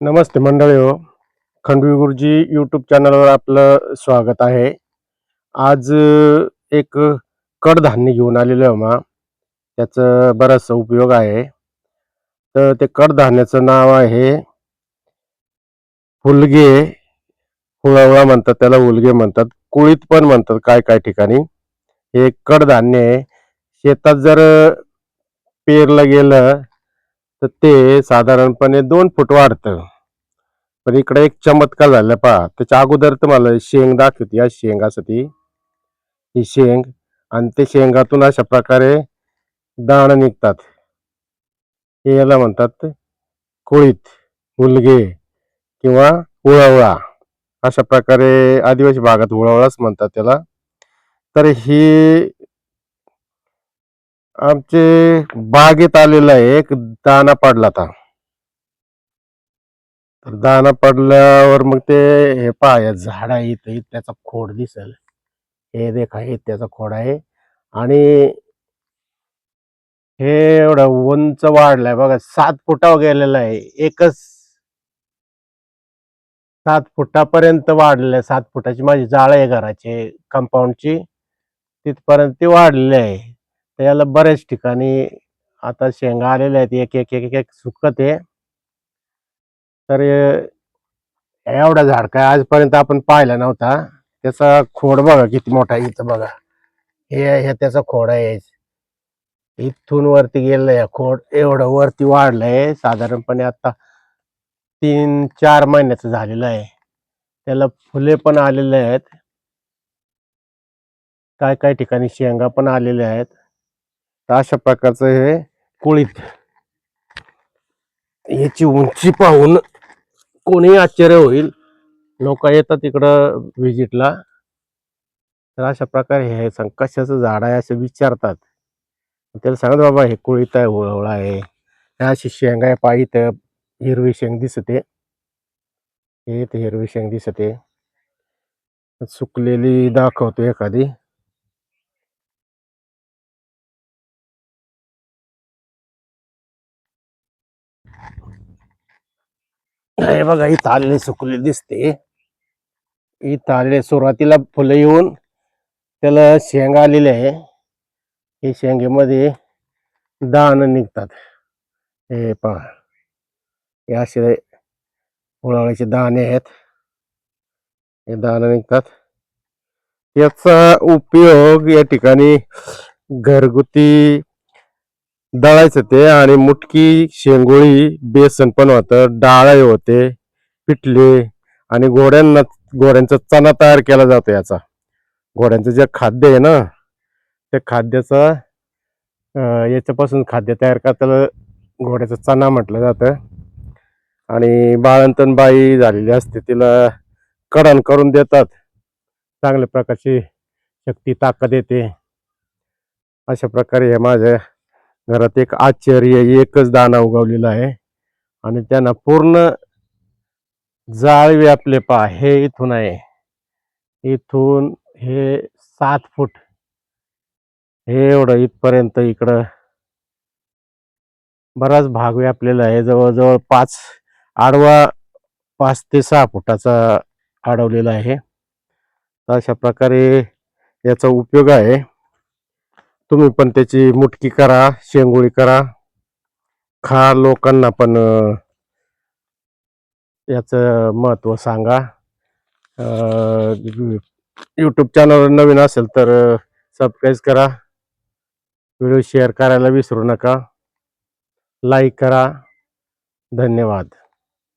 नमस्ते मंडळी हो. खंडवी गुरुजी यूट्यूब चॅनलवर आपलं स्वागत आहे. आज एक कडधान्य घेऊन आलेलो आहे मा त्याचं बराचसा उपयोग आहे. तर ते कडधान्याचं नाव आहे फुलगे. हुळावळा म्हणतात त्याला उलगे म्हणतात. कुळीत पण म्हणतात काय काय ठिकाणी. हे कडधान्य आहे. शेतात जर पेरलं गेलं तर ते साधारणपणे दोन फूट वाढतं. पण इकडे एक चमत्कार झाला पहा. त्याच्या अगोदर तुम्हाला शेंग दाखवते. या शेंग असं ती ही शेंग आणि ते शेंगातून अशा प्रकारे दाण निघतात. हे याला म्हणतात कोळीत मुलगे किंवा उळावळा. अशा प्रकारे आदिवासी भागात उळावळाच म्हणतात त्याला. तर ही आमचे बागेत आलेला आहे एक दाना पडला होता तर दाना पडल्यावर मग ते हे पहा या झाड आहे इथं त्याचा खोड दिसेल. हे देखा हे त्याचा खोड आहे. आणि हे एवढं उंच वाढलंय बघा सात फुटावर गेलेलं आहे. एकच सात फुटापर्यंत वाढलेलं आहे सात फुटाची माझी जाळ आहे घराची कंपाऊंडची तिथपर्यंत ती वाढलेली आहे. तर याला बऱ्याच ठिकाणी आता शेंगा आलेल्या आहेत. एक एक एक एक सुकत आहे. तर एवढा झाड काय आजपर्यंत आपण पाहिला नव्हता. त्याचा खोड बघा किती मोठा आहे इथं बघा. हे हे त्याचा खोड आहे. इथून वरती गेलंय खोड. एवढं वरती वाढलंय साधारणपणे आता तीन चार महिन्याचं झालेलं आहे. त्याला फुले पण आलेले आहेत. काय काय ठिकाणी शेंगा पण आलेल्या आहेत. तर अशा प्रकारचं हे कुळीत याची उंची पाहून कोणी आश्चर्य होईल. लोक येतात इकडं व्हिजिटला तर अशा प्रकारे हे सांग कशाचं झाड आहे असं विचारतात. त्याला सांगत बाबा हे कुळीत आहे ओळवळा आहे. हे अशी शेंग आहे पायी तर हिरवी शेंग दिसते. हे इथं हिरवी शेंग दिसते. सुकलेली दाखवतो एखादी. हे बघा इथं आलेली सुकले दिसते. इथं आलेले सुरुवातीला फुलं येऊन त्याला शेंगा आलेले आहे. हे शेंगेमध्ये दान निघतात. हे पहा. हे असे उळावळ्याचे दाणे आहेत. हे दान निघतात. याचा उपयोग या ठिकाणी घरगुती दळायचं ते आणि मुटकी शेंगोळी बेसन पण होतं डाळही होते पिठले आणि घोड्यांना घोड्यांचा चणा तयार केला जातो याचा. घोड्यांचं जे खाद्य आहे ना त्या खाद्याचा याच्यापासून खाद्य तयार करताना घोड्याचा चणा म्हटलं जातं. आणि बाळंतण बाई झालेली असते तिला कडण करून देतात. चांगल्या प्रकारची शक्ती ताकद येते. अशा प्रकारे हे माझ्या घरात एक आश्चर्य एकच दाणा उगवलेला आहे. आणि त्यांना पूर्ण जाळ व्यापले पा हे इथून आहे. इथून हे सात फूट. हे एवढं इथपर्यंत इकडं बराच भाग व्यापलेला आहे. जवळजवळ पाच आडवा पाच ते सहा फुटाचा अडवलेला आहे. तर अशा प्रकारे याचा उपयोग आहे. तुम्ही पण त्याची मुटकी करा शेंगोळी करा. खा लोकांना पण याचं महत्त्व सांगा. यूट्यूब चॅनलवर नवीन असेल तर सबस्क्राईब करा. व्हिडिओ शेअर करायला विसरू नका. लाईक करा. धन्यवाद.